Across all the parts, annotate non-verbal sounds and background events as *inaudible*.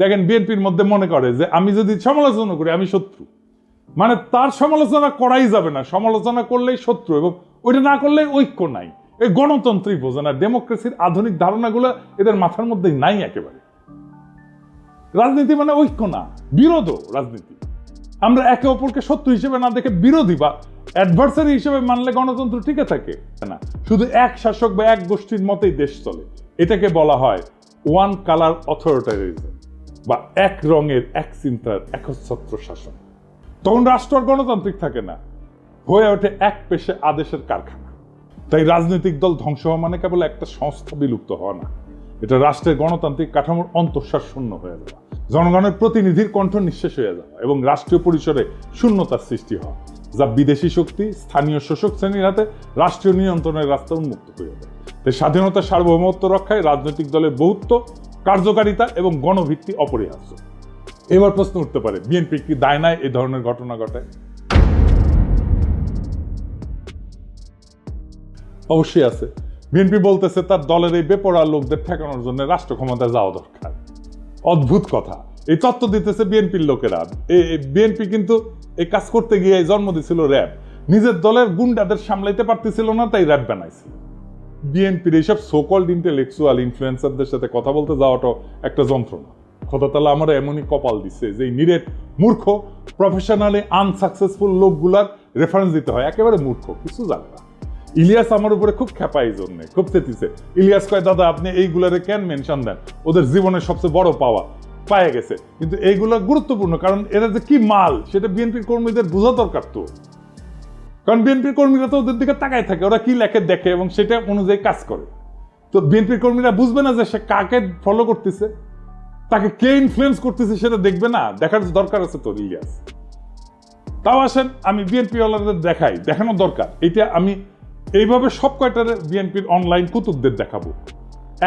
দেখেন বিএনপির মধ্যে মনে করে যে আমি যদি সমালোচনা করি, আমি শত্রু। মানে তার সমালোচনা করাই যাবে না। সমালোচনা করলেই শত্রু এবং ওইটা না করলে ঐক্য নাই। এই গণতন্ত্রই বোঝে না। ডেমোক্রেসির আধুনিক ধারণাগুলো এদের মাথার মধ্যে নাই একেবারে। রাজনীতি মানে ঐক্য না, বিরোধও রাজনীতি। আমরা একে অপরকে শত্রু হিসেবে না দেখে বিরোধী বা অ্যাডভার্সারি হিসেবে মানলে গণতন্ত্র টিকে থাকে না। শুধু এক শাসক বা এক গোষ্ঠীর মতেই দেশ চলে। এটাকে বলা হয় ওয়ান কালার অথরিটারিজম বা এক রঙের, এক চিন্তার একচ্ছত্র শাসন। তখন রাষ্ট্র গণতান্ত্রিক থাকে না। হয়ে ওঠে এক পেশে আদেশের কারখানা। তাই রাজনৈতিক দল ধ্বংস হওয়া মানে কেবল একটা সংস্থা বিলুপ্ত হওয়া না। এটা রাষ্ট্রের গণতান্ত্রিক কাঠামোর অন্তঃশ্বাস শূন্য হয়ে যাওয়া। জনগণের প্রতিনিধির কণ্ঠ নিঃশেষ হয়ে যাওয়া এবং রাষ্ট্রীয় পরিসরে শূন্যতার সৃষ্টি হওয়া, যা বিদেশি শক্তি, স্থানীয় শোষক শ্রেণির হাতে রাষ্ট্রীয় নিয়ন্ত্রণের রাস্তা উন্মুক্ত হয়ে যায় তাই স্বাধীনতা সার্বভৌমত্ব রক্ষায় রাজনৈতিক দলের বহুত্ব কার্যকারিতা এবং গণভিত্তি অপরিহার্য। এবার প্রশ্ন উঠতে পারে, বিএনপি কি দায় নাই এই ধরনের ঘটনা ঘটায়? অবশ্যই আছে। বিএনপি বলতেছে, তার দলের এই বেপরা লোকদের ঠেকানোর জন্য রাষ্ট্র ক্ষমতায় যাওয়া দরকার। অদ্ভুত কথা। এই তত্ত্ব দিতেছে বিএনপির লোকেরা। বিএনপি কিন্তু এই কাজ করতে গিয়ে জন্ম দিছিল র্যাব। নিজের দলের গুন্ডাদের সামলাইতে পারতেছিল না, তাই র্যাব বানাইছিল বিএনপির এইসব সোকল্ড ইন্টেলেকচুয়াল ইনফ্লুয়েন্সারদের সাথে কথা বলতে যাওয়াটা একটা যন্ত্রণা। খোদা তালা আমার এমনই কপাল দিচ্ছে যে নিরেট মূর্খ প্রফেশনালি আনসাকসেসফুল লোকগুলার রেফারেন্স দিতে হয়। একেবারে মূর্খ, কিছু জানে না। ইলিয়াস আমার উপরে খুব খেপা এই জন্যে, খুব তেতিছে। ইলিয়াস কয়, দাদা, আপনি এইগুলারে কেন মেনশন দেন? ওদের জীবনের সবচেয়ে বড় পাওয়া পায়ে গেছে। কিন্তু এইগুলো গুরুত্বপূর্ণ, কারণ এরা যে কি মাল, সেটা বিএনপির কর্মীদের বোঝা দরকার তো। কারণ বিএনপির কর্মীরা তো ওদের দিকে তাকায় থাকে, ওরা কি লেখে, দেখে এবং সেটা অনুযায়ী কাজ করে। তো বিএনপির কর্মীরা বুঝবে না যে সে কাকে ফলো করতেছে, তাকে কে ইনফ্লুয়েন্স করতেছে সেটা দেখবে না, দেখার দরকার আছে তো ইলিয়াস তাও আসেন, আমি বিএনপি ওয়ালাদের দেখাই দেখানো দরকার। এটা আমি এইভাবে সব কয়টার বিএনপির অনলাইন কুতুবদের দেখাবো।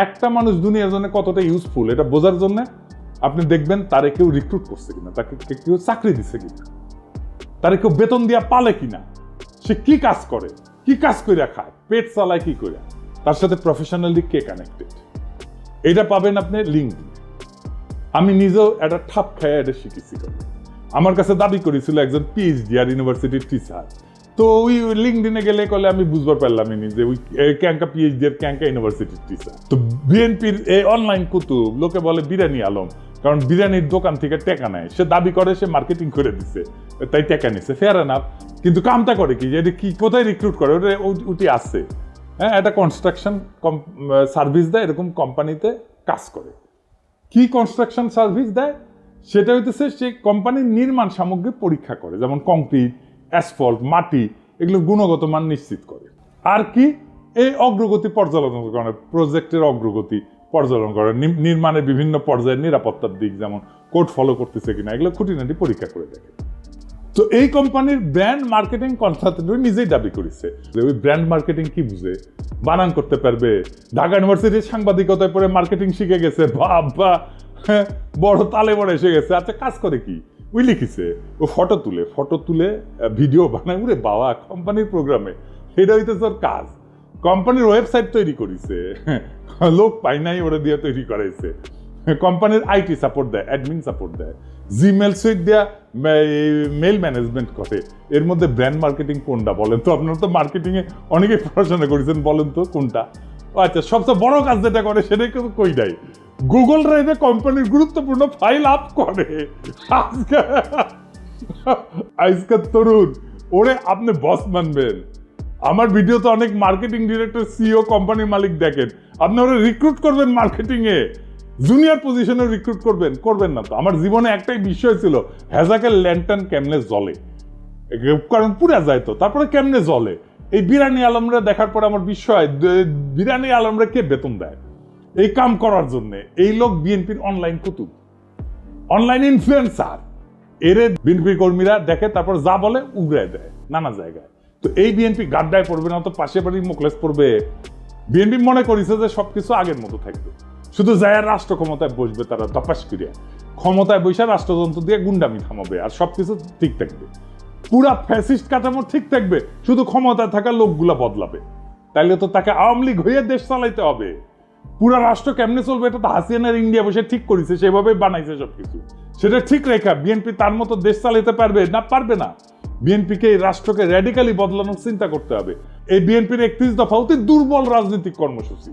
একটা মানুষ দুনিয়ার জন্য কতটা ইউজফুল এটা বোঝার জন্য আপনি দেখবেন তারে কেউ রিক্রুট করছে কিনা, তাকে কেউ চাকরি দিচ্ছে কিনা, তারে কেউ বেতন দিয়া পালে কিনা। সে কি কাজ করে? কি কাজ করে খায়? পেট চালায় কি করে তার সাথে প্রফেশনালি কে কানেক্টেড এটা পাবেন আপনি লিঙ্ক আমি নিজেও একটা ঠাপ খায় এটা শিখেছি। আমার কাছে দাবি করেছিল একজন পিএইচডি আর ইউনিভার্সিটির টিচার তো ওই লিঙ্কডিনে গেলে কলে আমি বুঝবার পারলাম নি যে ওই ক্যাঙ্কা পিএইচডি এর ক্যাঙ্কা ইউনিভার্সিটির টিচার তো বিএনপির এই অনলাইন কুতুব, লোকে বলে বিরিয়ানি আলম, কারণ বিরিয়ানির দোকান থেকে টেকা নেয়। সে দাবি করে, সে মার্কেটিং করে দিছে, তাই টেকা নিছে। ফেয়ার এনাফ কিন্তু কামটা করে কি? যে এটা কি, কোথায় রিক্রুট করে? ওটা ওটি আছে। হ্যাঁ একটা কনস্ট্রাকশন সার্ভিস দেয়, এরকম কোম্পানিতে কাজ করে। কি কনস্ট্রাকশন সার্ভিস দেয়? সেটা হইতেছে সে কোম্পানির নির্মাণ সামগ্রী পরীক্ষা করে। যেমন কংক্রিট অ্যাসফল্ট মাটি এগুলো গুণগত মান নিশ্চিত করে। আর কি? এই অগ্রগতি পর্যালোচনা করে প্রজেক্টের অগ্রগতি পর্যালোচনা করে নির্মাণের বিভিন্ন পর্যায়ের নিরাপত্তার দিক যেমন কোড ফলো করতেছে কিনা এগুলো খুঁটিনাটি পরীক্ষা করে দেখে। তো এই কোম্পানির ব্র্যান্ড মার্কেটিং কনসালটেন্ট নিজেই দাবি করেছে যে ওই ব্র্যান্ড মার্কেটিং কি বুঝে? বানান করতে পারবে। ঢাকা ইউনিভার্সিটির সাংবাদিকতায় পরে মার্কেটিং শিখে গেছে। বাবা হ্যাঁ, বড় তালে বড় এসে গেছে। আচ্ছা কাজ করে কি? ওই লিখিছে, ও ফটো তুলে ফটো তুলে ভিডিও বানায় উরে বাবা কোম্পানির প্রোগ্রামে সেটা হইতেছে ওর কাজ। কোম্পানির ওয়েবসাইট তৈরি করেছে, *laughs* লোক পাই নাই ওরা দিয়ে তৈরি করাইছে। কোম্পানির আইটি সাপোর্ট দেয় অ্যাডমিন সাপোর্ট দেয়। জিমেল সুইট দেয়া মেল ম্যানেজমেন্ট করে। এর মধ্যে ব্র্যান্ড মার্কেটিং কোনটা বলেন তো? আপনারা তো মার্কেটিংয়ে এ অনেকে পড়াশোনা করেছেন, বলেন তো কোনটা? আচ্ছা সবচেয়ে বড় কাজ যেটা করে সেটাই কিন্তু কই নাই গুগল ড্রাইভে কোম্পানির গুরুত্বপূর্ণ ফাইল আপ করে। আজকে আজকের তরুণ, ওরে আপনি বস মানবেন। আমার ভিডিওতে অনেক মার্কেটিং ডিরেক্টর সিও কোম্পানির মালিক দেখেন। আপনি ওরা রিক্রুট করবেন মার্কেটিং এ। জুনিয়র পজিশনে রিক্রুট করবেন করবেন না তো। আমার জীবনে একটাই বিষয় ছিল হ্যাজাকের ল্যান্টার্ন কেমনে জলে কারণ পুরা যায় তো, তারপরে কেমনে জলে এই বিরানি আলমরা দেখার পর আমার বিষয় বিরানি আলমরা কে বেতন দেয়? এই কাম করার জন্য এই লোক বিএনপির অনলাইন কুতুব। অনলাইন ইনফ্লুয়েন্সার এরে বিএনপি কর্মীরা দেখে, তারপর যা বলে উগড়ায় দেয় নানা জায়গায়। তো এই বিএনপি গাড্ডায় পড়বে না তো পাশে বাড়ি মুখলেস পড়বে। বিএনপি মনে করেছে যে সবকিছু আগের মতো থাকবে। শুধু যায় রাষ্ট্র ক্ষমতায় বসবে তারা তপাস করিয়া। ক্ষমতায় বসে রাষ্ট্রযন্ত্র দিয়ে গুন্ডামি থামাবে আর সবকিছু ঠিক থাকবে। পুরা ফ্যাসিস্ট কাঠামো ঠিক থাকবে, শুধু ক্ষমতায় থাকা লোকগুলা বদলাবে। তাইলে তো তাকে আওয়ামী লীগ হয়ে দেশ চালাইতে হবে। পুরা রাষ্ট্র কেমনে চলবে এটা তো হাসিয়ানার ইন্ডিয়া বসে ঠিক করেছে, সেভাবে বানাইছে সবকিছু। সেটা ঠিক রেখা, বিএনপি তার মতো দেশ চালাতে পারবে? না পারবে না। বিএনপিকে এই রাষ্ট্রকে র্যাডিক্যালি বদলানোর চিন্তা করতে হবে। এই বিএনপির একত্রিশ দফা অতি দুর্বল রাজনৈতিক কর্মসূচি।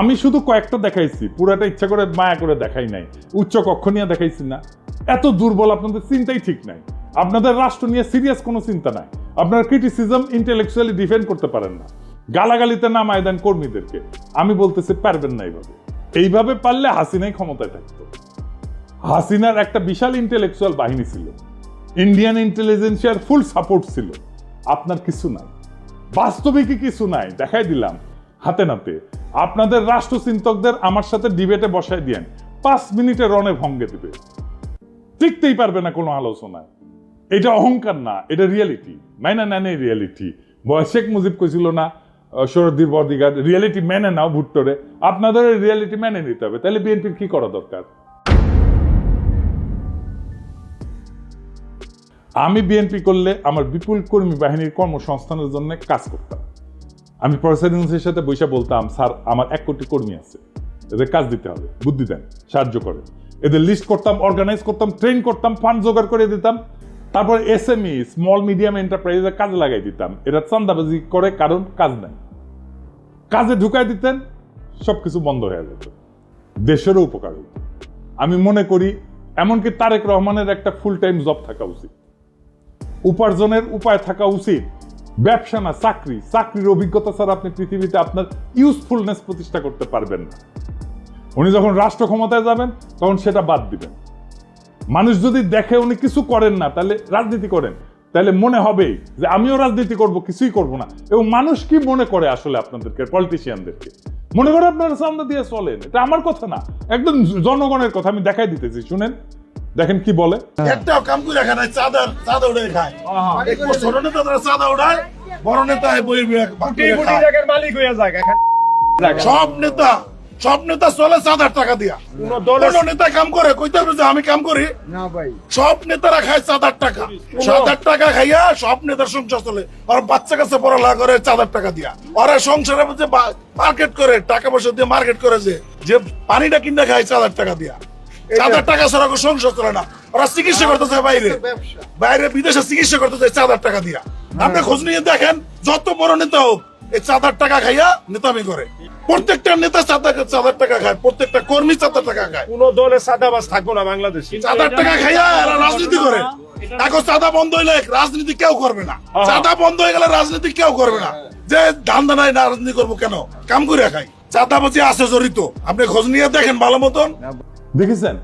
আমি শুধু কয়েকটা দেখাইছি, পুরাটা ইচ্ছা করে মায়া করে দেখাই নাই। উচ্চ কক্ষ নিয়ে দেখাইছি না। এত দুর্বল আপনাদের চিন্তাই ঠিক নাই। আপনাদের রাষ্ট্র নিয়ে সিরিয়াস কোনো চিন্তা নাই। আপনার ক্রিটিসিজম ইন্টেলেকচুয়ালি ডিফেন্ড করতে পারেন না। গালাগালিতে নামায় দেন কর্মীদেরকে। আমি বলতেছি, পারবেন না এইভাবে। এইভাবে পারলে হাসিনাই ক্ষমতায় থাকতো। হাসিনার একটা বিশাল ইন্টেলেকচুয়াল বাহিনী ছিল। ইন্ডিয়ান ইন্টেলিজেন্সিয়ার ফুল সাপোর্ট ছিল। আপনার কিছু নাই। বাস্তবিকই কিছু নাই। দেখাই দিলাম, হাতে নাতে। আপনাদের রাষ্ট্রচিন্তকদের আমার সাথে ডিবেটে বসায় দিয়েন। পাঁচ মিনিটে রনে ভঙ্গে দিবে। টিকতেই পারবে না কোনো আলোচনায়। এটা অহংকার না, এটা রিয়েলিটি মাইনা নেন রিয়েলিটি শেখ মুজিব কইছিল না শরদ্দীর বদিগার রিয়েলিটি মেনে নাও ভুট্টোরে। আপনাদের রিয়েলিটি মেনে নিতে হবে। তাহলে বিএনপির কি করা দরকার? আমি বিএনপি করলে আমার বিপুল কর্মী বাহিনীর কর্মসংস্থানের জন্য কাজ করতাম। আমি প্রফেসর সাথে বৈশা বলতাম, স্যার, আমার এক কোটি কর্মী আছে। এদের কাজ দিতে হবে। বুদ্ধি দেন, সাহায্য করে এদের লিস্ট করতাম অর্গানাইজ করতাম ট্রেন করতাম ফান্ড জোগাড় করে দিতাম। তারপর S M SME small medium এন্টারপ্রাইজে কাজে লাগাই দিতাম। এরা চান্দাবাজি করে, কারণ কাজ নাই। কাজে ঢুকাই দিতেন, সবকিছু বন্ধ হয়ে যেত। দেশেরও উপকার হতো আমি মনে করি, এমনকি তারেক রহমানের একটা ফুল টাইম জব থাকা উচিত। উপার্জনের উপায় থাকা উচিত। ব্যবসা না, চাকরি। চাকরির অভিজ্ঞতা ছাড়া আপনি পৃথিবীতে আপনার ইউজফুলনেস প্রতিষ্ঠা করতে পারবেন না। উনি যখন রাষ্ট্র ক্ষমতায় যাবেন, তখন সেটা বাদ দিবেন। মানুষ যদি দেখে উনি কিছু করেন না তাহলে রাজনীতি করেন। তাহলে মনে হবে যে আমিও রাজনীতি করব কিছুই করব না। এবং মানুষ কি মনে করে আসলে আপনাদেরকে পলিটিশিয়ানদেরকে মনে করে আপনারা সামনে দিয়ে চলেন এটা আমার কথা না। একদম জনগণের কথা আমি দেখাই দিতেছি শুনেন। দেখেন কি বলে। একটাও কাম করে খায় না চাঁদা চাঁদা উড়ে খায়। একটু ছোট নেতা তারা চাঁদা উড়ায় বড় নেতা বই মালিক হয়ে যায় এখন সব নেতা সব নেতা চলে চাঁদার টাকা দিয়া। কোন নেতা কাম করে কইতে হবে যে আমি কাম করি। না ভাই। সব নেতারা খায় চাঁদার টাকা। চাঁদার টাকা খাইয়া সব নেতার সংসার চলে। আর বাচ্চা কাছে পড়ালেখা করে চাঁদার টাকা দিয়া। ওরা সংসারে যে মার্কেট করে টাকা পয়সা দিয়ে মার্কেট করে যে যে পানিটা কিনে খায় চাঁদার টাকা দিয়া। চাঁদার টাকা ছাড়া সংসার চলে না। ওরা চিকিৎসা করতে যায় বাইরে। বাইরে বিদেশে চিকিৎসা করতে যায় চাঁদার টাকা দিয়া। আপনি খোঁজ নিয়ে দেখেন যত বড় নেতা হোক এই চাঁদার টাকা খাইয়া নেতামি করে। প্রত্যেকটা নেতা চাঁদা চাঁদার টাকা খায় প্রত্যেকটা কর্মী চাঁদার টাকা খায়। কোন দলে থাকব না বাংলাদেশে। চাঁদার টাকা খাইয়া এরা রাজনীতি করে। এখন চাঁদা বন্ধ হইলে রাজনীতি কেউ করবে না। চাঁদা বন্ধ হয়ে গেলে রাজনীতি কেউ করবে না। যে ধান্দা নাই না রাজনীতি করব কেন? কাম করে খাই। চাঁদাবাজি আছে জড়িত। আপনি খোঁজ নিয়ে দেখেন ভালো মতন। দেখেছেন?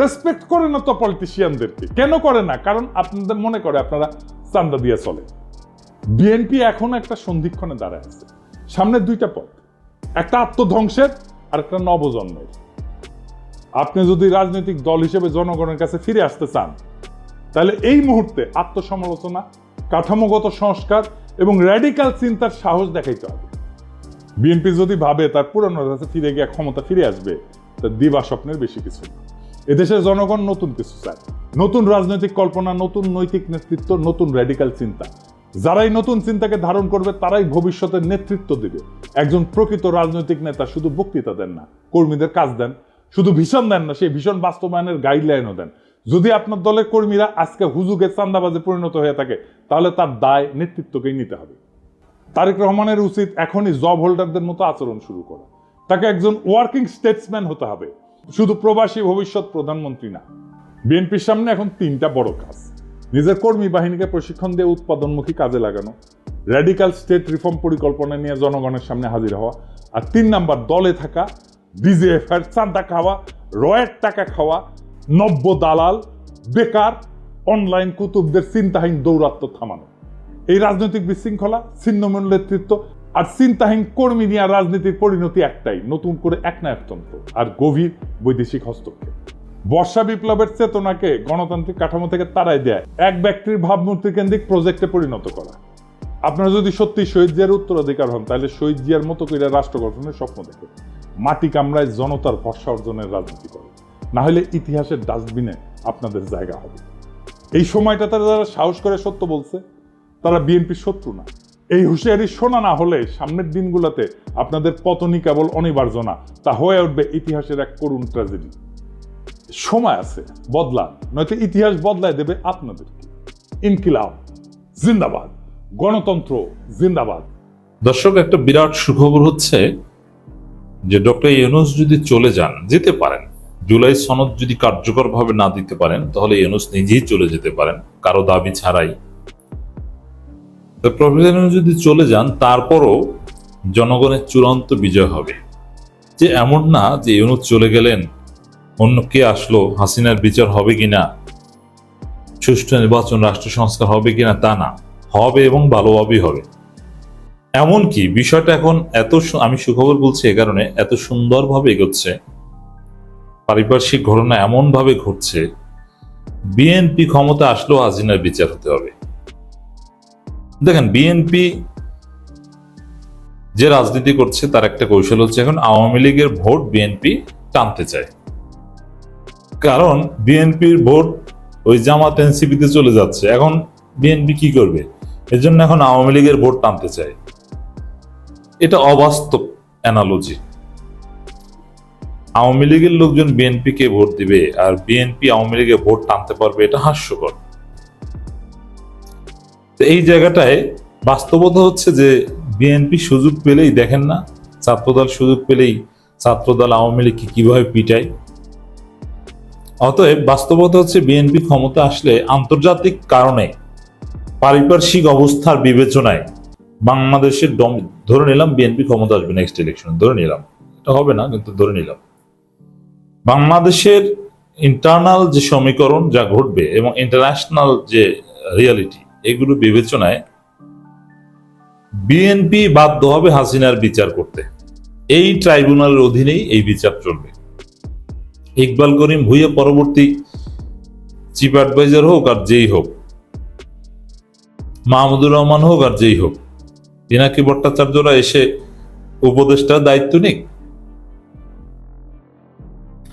রেসপেক্ট করে না তো পলিটিশিয়ানদেরকে কেন করে না? কারণ আপনাদের মনে করে আপনারা চান্দা দিয়ে চলে। বিএনপি এখন একটা সন্ধিক্ষণে দাঁড়ায় আছে। সামনে দুইটা পথ। একটা আত্মধ্বংসের, আর একটা নবজন্মের। আপনি যদি রাজনৈতিক দল হিসেবে জনগণের কাছে ফিরে আসতে চান, তাহলে এই মুহূর্তে আত্মসমালোচনা, কাঠামোগত সংস্কার এবং র্যাডিক্যাল চিন্তার সাহস দেখাইতে হবে। বিএনপি যদি ভাবে তার পুরনো কাছে ফিরে গিয়ে ক্ষমতা ফিরে আসবে তা দিবা স্বপ্নের বেশি কিছু না। এদেশের জনগণ নতুন কিছু চায়। নতুন রাজনৈতিক কল্পনা, নতুন নৈতিক নেতৃত্ব, নতুন র্যাডিক্যাল চিন্তা। যারাই নতুন চিন্তাকে ধারণ করবে, তারাই ভবিষ্যতের নেতৃত্ব দিবে। একজন প্রকৃত রাজনৈতিক নেতা শুধু বক্তৃতা দেন না, কর্মীদের কাজ দেন, শুধু ভীষণ দেন না, সেই ভীষণ বাস্তবায়নের গাইডলাইনও দেন। যদি আপনার দলের কর্মীরা আজকে হুজুগে চান্দাবাজে পরিণত হয়ে থাকে, তাহলে তার দায় নেতৃত্বকেই নিতে হবে। তারেক রহমানের উচিত এখনই জব হোল্ডারদের মতো আচরণ শুরু করা। তাকে একজন ওয়ার্কিং স্টেটসম্যান হতে হবে। শুধু প্রবাসী ভবিষ্যৎ প্রধানমন্ত্রী না, বিএনপির সামনে এখন তিনটা বড় কাজ। নিজের কর্মী বাহিনীকে প্রশিক্ষণ দিয়ে উৎপাদনমুখী কাজে লাগানো র্যাডিক্যাল স্টেট রিফর্ম পরিকল্পনা নিয়ে জনগণের সামনে হাজির হওয়া, আর তিন নাম্বার, দলে থাকা ডিজিএফ এর চাঁদা খাওয়া, রয়ের টাকা খাওয়া, নব্য দালাল, বেকার অনলাইন কুতুবদের চিন্তাহীন দৌরাত্ম থামানো। এই রাজনৈতিক বিশৃঙ্খলা, ছিন্নমূল নেতৃত্ব আর চিন্তাহীন কর্মী নিয়ে রাজনীতির পরিণতি একটাই, নতুন করে এক একনায়কতন্ত্র আর গভীর বৈদেশিক হস্তক্ষেপ। বর্ষা বিপ্লবের চেতনাকে গণতান্ত্রিক কাঠামো থেকে তাড়াই দেয়। এক ব্যক্তির ভাবমূর্তি কেন্দ্রিক প্রজেক্টে পরিণত করা। আপনারা যদি সত্যি শহীদ জিয়ার উত্তরাধিকার হন, তাহলে শহীদ জিয়ার মতো করে রাষ্ট্র গঠনের স্বপ্ন দেখে মাটি কামড়ায় জনতার ভরসা অর্জনের রাজনীতি করে না হলে ইতিহাসের ডাস্টবিনে আপনাদের জায়গা হবে। এই সময়টা তারা যারা সাহস করে সত্য বলছে, তারা বিএনপির শত্রু না। এই হুঁশিয়ারি শোনা না হলে সামনের দিনগুলোতে আপনাদের পতনই কেবল অনিবার্য না, তা হয়ে উঠবে ইতিহাসের এক করুণ ট্র্যাজেডি সময় আছে বদলা নয়তো ইতিহাস বদলায় দেবে আপনাদেরকে ইনকিলাব, জিন্দাবাদ। গণতন্ত্র, জিন্দাবাদ। দর্শক, একটা বিরাট সুখবর হচ্ছে যে ডক্টর ইউনুস যদি চলে যান, যেতে পারেন। জুলাই সনদ যদি কার্যকরভাবে না দিতে পারেন, তাহলে ইউনুস নিজেই চলে যেতে পারেন, কারও দাবি ছাড়াই। প্রফেসর যদি চলে যান, তারপরও জনগণের চূড়ান্ত বিজয় হবে। যে এমন না যে ইউনুস চলে গেলেন অন্য কে আসলো, হাসিনার বিচার হবে কিনা? সুষ্ঠু নির্বাচন, রাষ্ট্র সংস্কার হবে কিনা তা না। হবে এবং ভালোভাবেই হবে। এমনকি বিষয়টা এখন এত আমি সুখবর বলছি এ কারণে, এত সুন্দরভাবে এগোচ্ছে। পারিপার্শ্বিক ঘটনা এমন ভাবে ঘটছে, বিএনপি ক্ষমতা আসলেও হাসিনার বিচার হতে হবে। দেখেন, বিএনপি যে রাজনীতি করছে, তার একটা কৌশল হচ্ছে এখন আওয়ামী লীগের ভোট বিএনপি টানতে চায়। কারণ বিএনপির ভোট ওই জামাত এনসিপিতে চলে যাচ্ছে। এখন বিএনপি কি করবে? এজন্য এখন আওয়ামী লীগের ভোট টানতে চায়। এটা অবাস্তব অ্যানালজি আওয়ামী লীগের লোকজন বিএনপি কে ভোট দিবে আর বিএনপি আওয়ামী লীগে ভোট টানতে পারবে এটা হাস্যকর। এই জায়গাটায় বাস্তবতা হচ্ছে যে বিএনপি সুযোগ পেলেই দেখেন না, ছাত্রদল সুযোগ পেলেই ছাত্রদল আওয়ামী লীগকে কীভাবে পিটায়। অতএব বাস্তবতা হচ্ছে বিএনপি ক্ষমতা আসলে আন্তর্জাতিক কারণে পারিপার্শ্বিক অবস্থার বিবেচনায় বাংলাদেশের ধরে নিলাম বিএনপি ক্ষমতা আসবে নেক্সট ইলেকশন ধরে নিলাম। এটা হবে না, কিন্তু ধরে নিলাম। বাংলাদেশের ইন্টারনাল যে সমীকরণ যা ঘটবে এবং ইন্টারন্যাশনাল যে রিয়ালিটি এগুলো বিবেচনায় বিএনপি বাধ্য হবে হাসিনার বিচার করতে। এই ট্রাইব্যুনালের অধীনেই এই বিচার চলবে। ইকবাল করিম ভুইয়া পরবর্তী চিফ অ্যাডভাইজার হোক আর যেই হোক, মাহমুদুর রহমান হোক আর যেই হোক পিনাকি ভট্টাচার্যরা এসে উপদেষ্টার দায়িত্ব নিক।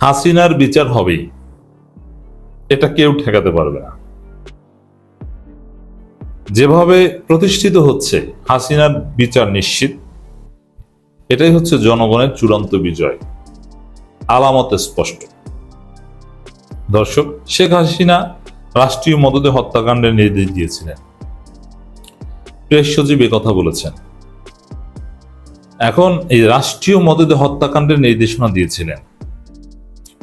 হাসিনার বিচার হবেই। এটা কেউ ঠেকাতে পারবে না। যেভাবে প্রতিষ্ঠিত হচ্ছে হাসিনার বিচার নিশ্চিত, এটাই হচ্ছে জনগণের চূড়ান্ত বিজয়। আলামত স্পষ্ট। দর্শক, শেখ হাসিনা রাষ্ট্রীয় মদদে হত্যাকাণ্ডের নির্দেশ দিয়েছিলেন। প্রেস সচিব কথা বলেছেন। এখন এই রাষ্ট্রীয় মদদে হত্যাকাণ্ডের নির্দেশনা দিয়েছিলেন।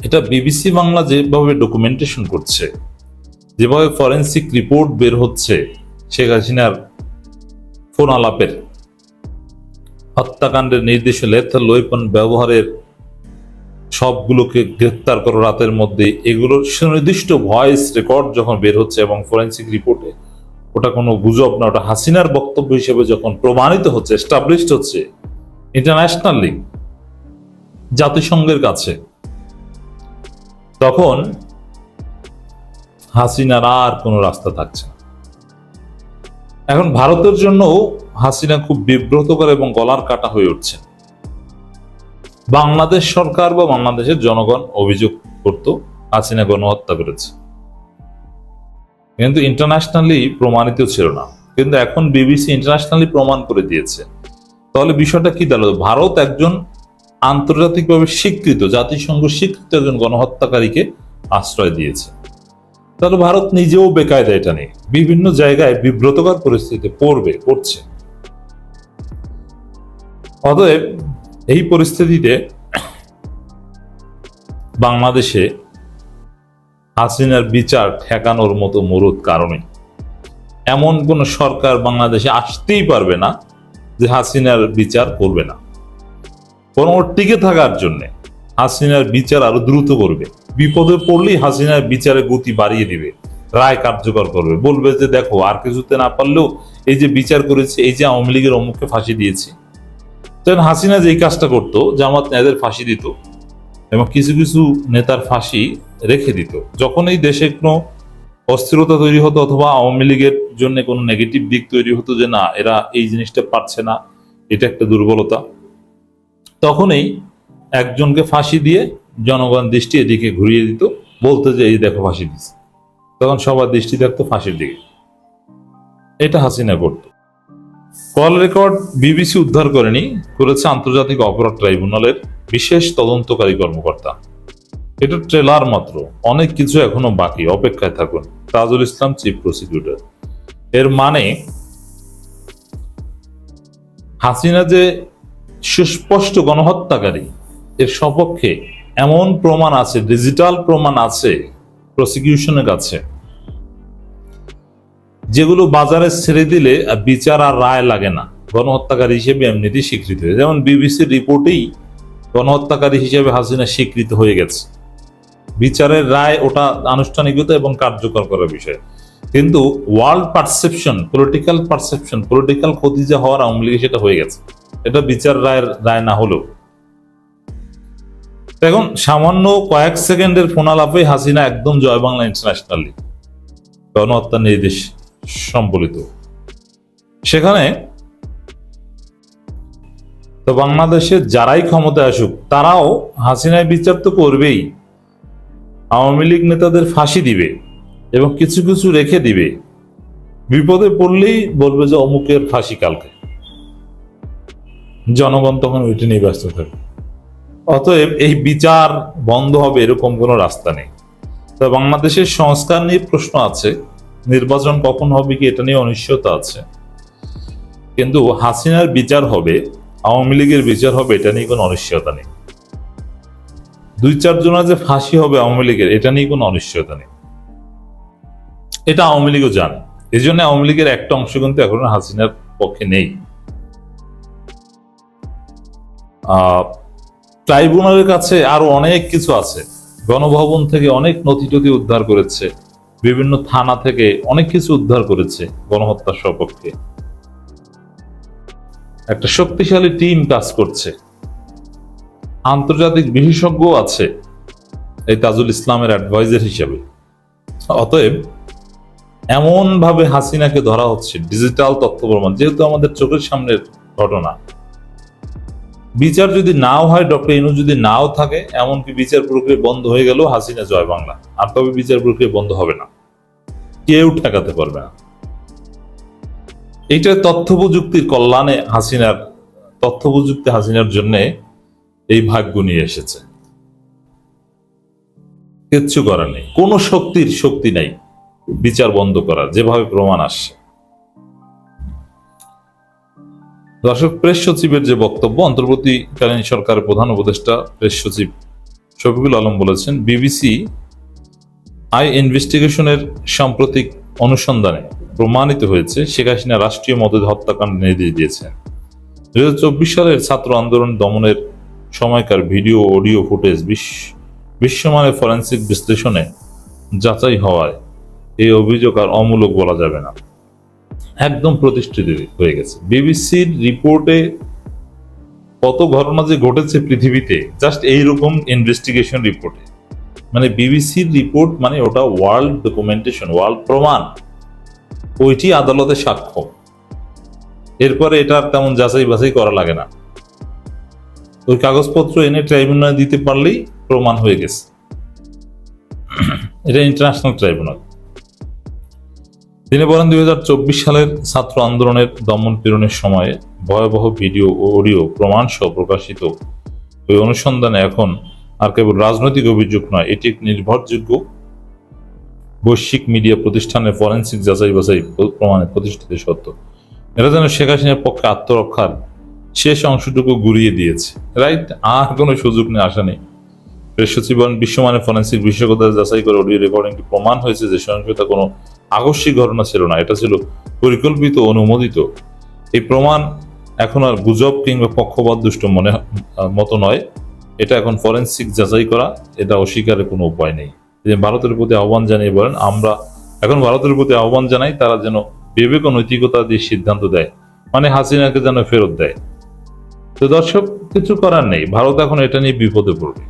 এটা বিবিসি বাংলা যেভাবে ডকুমেন্টেশন করছে, যেভাবে ফরেন্সিক রিপোর্ট বের হচ্ছে, শেখ হাসিনার ফোন আলাপের, হত্যাকাণ্ডের নির্দেশে লেথাল ওয়েপন ব্যবহারের সবগুলোকে গ্রেপ্তার করো রাতের মধ্যে। এগুলোর সুনির্দিষ্ট ভয়েস রেকর্ড যখন বের হচ্ছে এবং ফরেন্সিক রিপোর্টে ওটা কোনো গুজব না, ওটা হাসিনার বক্তব্য হিসেবে যখন প্রমাণিত হচ্ছে এস্টাবলিশড হচ্ছে ইন্টারন্যাশনালি জাতিসংঘের কাছে, তখন হাসিনার আর কোনো রাস্তা থাকছে না। এখন ভারতের জন্য হাসিনা খুব বিব্রতকর এবং গলার কাটা হয়ে উঠছে বাংলাদেশ সরকার বা বাংলাদেশের জনগণ অভিযোগ করত, হাসিনা গণহত্যা করেছে। কিন্তু ইন্টারন্যাশনালি প্রমাণিত ছিল না। কিন্তু এখন বিবিসি ইন্টারন্যাশনালি প্রমাণ করে দিয়েছে। তাহলে বিষয়টা কি দাঁড়াল? ভারত একজন আন্তর্জাতিকভাবে স্বীকৃত, জাতিসংঘ স্বীকৃত একজন গণহত্যাকারীকে আশ্রয় দিয়েছে। তাহলে ভারত নিজেও বেকায়দা এটা নেই বিভিন্ন জায়গায় বিব্রতকর পরিস্থিতিতে পড়বে, পড়ছে। অতএব এই পরিস্থিতিতে বাংলাদেশে হাসিনার বিচার ঠেকানোর মতো মরুদ কারণে। এমন কোন সরকার বাংলাদেশে আসতেই পারবে না যে হাসিনার বিচার করবে না। বরং ওর টিকে থাকার জন্য হাসিনার বিচার আরও দ্রুত করবে। বিপদে পড়লেই হাসিনার বিচারে গতি বাড়িয়ে দিবে, রায় কার্যকর করবে। বলবে যে, দেখো, আর কিছুতে না পারলেও এই যে বিচার করেছে, এই যে আওয়ামী লীগের অমুককে ফাঁসি দিয়েছি তখন হাসিনা যে কাজটা করতো, জামাত নেতাদের ফাঁসি দিত এবং কিছু কিছু নেতার ফাঁসি রেখে দিত। যখন এই দেশে কোনো অস্থিরতা তৈরি হতো অথবা আওয়ামী লীগের জন্য কোনো নেগেটিভ দিক তৈরি হতো যে না, এরা এই জিনিসটা পারছে না, এটা একটা দুর্বলতা তখনই একজনকে ফাঁসি দিয়ে জনগণ দৃষ্টি এদিকে ঘুরিয়ে দিত, বলতো যে, এই দেখো ফাঁসি দিচ্ছে। তখন সবার দৃষ্টি থাকতো ফাঁসির দিকে। এটা হাসিনা করত। কল রেকর্ড বিবিসি উদ্ধার করেনি, করেছে আন্তর্জাতিক অপরাধ ট্রাইব্যুনালের বিশেষ তদন্তকারী কর্মকর্তা। এটা ট্রেলার মাত্র, অনেক কিছু এখনও বাকি, অপেক্ষায় থাকুন। Tajul Islam, chief prosecutor. এর মানে হাসিনা যে সুস্পষ্ট গণহত্যাকারী, এর সপক্ষে এমন প্রমাণ আছে, ডিজিটাল প্রমাণ আছে প্রসিকিউশনের কাছে। যেগুলো বাজারে ছেড়ে দিলে বিচার আর রায় লাগে না। গণহত্যাকারী হিসেবে এমনিতেই স্বীকৃত হয়ে যেমন বিবিসির রিপোর্টেই গণহত্যাকারী হিসেবে হাসিনা স্বীকৃত হয়ে গেছে। বিচারের রায় ওটা আনুষ্ঠানিকতা এবং কার্যকর করার বিষয়। কিন্তু world perception political perception political ক্ষতি যে হওয়ার আওয়ামী লীগে সেটা হয়ে গেছে। এটা বিচার রায়ের রায় না হলেও। এখন সামান্য কয়েক সেকেন্ডের ফোনালাপে হাসিনা একদম জয় বাংলা ইন্টারন্যাশনাল লিগ গণহত্যা নির্দেশ। সম্বলিত। সেখানে তো বাংলাদেশে যারাই ক্ষমতায় আসুক, তারাও হাসিনায় বিচার তো করবেই। আওয়ামী লীগ নেতাদের ফাঁসি দিবে এবং কিছু কিছু রেখে দিবে। বিপদে পড়লেই বলবে যে অমুকের ফাঁসি কালকে। জনগণ তখন ওইটা নিয়ে ব্যস্ত থাকবে। অতএব এই বিচার বন্ধ হবে এরকম কোনো রাস্তা নেই। তো বাংলাদেশের সংস্কার নিয়ে প্রশ্ন আছে। নির্বাচন কখন হবে কি এটা নিয়ে অনিশ্চয়তা আছে। কিন্তু হাসিনার বিচার হবে, আওয়ামী লীগের বিচার হবে, এটা নিয়ে কোনো অনিশ্চয়তা নেই। দুই চারজনের যে ফাঁসি হবে আওয়ামী লীগের, এটা নিয়ে কোনো অনিশ্চয়তা নেই। এটা আওয়ামী লীগও জানে। এই জন্য আওয়ামী লীগের একটা অংশ কিন্তু এখন হাসিনার পক্ষে নেই। ট্রাইব্যুনালের কাছে আরও অনেক কিছু আছে। গণভবন থেকে অনেক নথি টথি উদ্ধার করেছে। বিভিন্ন থানা থেকে অনেক কিছু উদ্ধার করেছে গণহত্যার সপক্ষে একটা শক্তিশালী টিম কাজ করছে। আন্তর্জাতিক বিশেষজ্ঞ আছে এই তাজুল ইসলামের অ্যাডভাইজার হিসেবে। অতএব এমন ভাবে হাসিনাকে ধরা হচ্ছে, ডিজিটাল তথ্য প্রমাণ, যেহেতু আমাদের চোখের সামনের ঘটনা। বিচার যদি নাও হয়, ডক্টর ইনু যদি নাও থাকে, এমনকি বিচার প্রক্রিয়া বন্ধ হয়ে গেল হাসিনা জয় বাংলা। আর তবে বিচার প্রক্রিয়া বন্ধ হবে না। কেউ ঠেকাতে পারবে না। এইটা তথ্য প্রযুক্তির কল্যাণে হাসিনার তথ্য প্রযুক্তি হাসিনার জন্য এই ভাগ্য নিয়ে এসেছে। কিচ্ছু করার নেই। কোনো শক্তির শক্তি নাই। বিচার বন্ধ করার, যেভাবে প্রমাণ আসছে। দর্শক, প্রেস সচিবের যে বক্তব্য, অন্তর্বর্তীকালীন সরকারের প্রধান উপদেষ্টা, প্রেস সচিব শফিকুল আলম বলেছেন, বিবিসি আই ইনভেস্টিগেশনের সাম্প্রতিক অনুসন্ধানে প্রমাণিত হয়েছে, শেখ হাসিনা রাষ্ট্রীয় মদত হত্যাকাণ্ড নির্দেশ দিয়েছেন হাজার চব্বিশ সালের ছাত্র আন্দোলন দমনের সময়কার ভিডিও, অডিও ফুটেজ বিশ্ব- বিশ্বমানের ফরেন্সিক বিশ্লেষণে যাচাই হওয়ায় এই অভিযোগ আর অমূলক বলা যাবে না। একদম প্রতিষ্ঠিত হয়ে গেছে। বিবিসির রিপোর্টে কত ঘটনা যে ঘটেছে পৃথিবীতে জাস্ট এইরকম ইনভেস্টিগেশন রিপোর্টে মানে বিবিসির রিপোর্ট মানে ওটা ওয়ার্ল্ড ডকুমেন্টেশন ওয়ার্ল্ড প্রমাণ। ওইটি আদালতে সাক্ষ্য। এরপরে এটা তেমন যাচাই বাছাই করা লাগে না। ওই কাগজপত্র এনে ট্রাইব্যুনালে দিতে পারলেই প্রমাণ হয়ে গেছে। এটা ইন্টারন্যাশনাল ট্রাইব্যুনাল তিনি বলেন দুই হাজার চব্বিশ সালের ছাত্র আন্দোলনের দমন পীড়নের সময়ে ভয়াবহ ভিডিও ও অডিও প্রমাণ সহ প্রকাশিত। ওই অনুসন্ধানে এখন আর কেবল রাজনৈতিক অভিযোগ নয়, এটি একটি নির্ভরযোগ্য বৈশ্বিক মিডিয়া প্রতিষ্ঠানের ফরেন্সিক যাচাই বাছাই প্রমাণে প্রতিষ্ঠিত সত্য। এরা যেন শেখ হাসিনার পক্ষে আত্মরক্ষার শেষ অংশটুকু গুড়িয়ে দিয়েছে। রাইট, আর কোনো সুযোগ নেই আশা নেই। প্রেস সচিব বলেন, বিশ্বমানের ফরেন্সিক বিশেষজ্ঞতা যাচাই করে অডিও রেকর্ডিংটি প্রমাণ হয়েছে যে সহিংসতা কোনো আকস্মিক ঘটনা ছিল না, এটা ছিল পরিকল্পিত, অনুমোদিত। এই প্রমাণ এখন আর গুজব কিংবা পক্ষপাত দুষ্ট মনে মতো নয়। এটা এখন ফরেন্সিক যাচাই করা, এটা অস্বীকারের কোনো উপায় নেই। ভারতের প্রতি আহ্বান জানিয়ে বলেন, আমরা এখন ভারতের প্রতি আহ্বান জানাই, তারা যেন বিবেক নৈতিকতা দিয়ে সিদ্ধান্ত দেয় মানে হাসিনাকে যেন ফেরত দেয়। তো দর্শক, কিছু করার নেই। ভারত এখন এটা নিয়ে বিপদে পড়বে।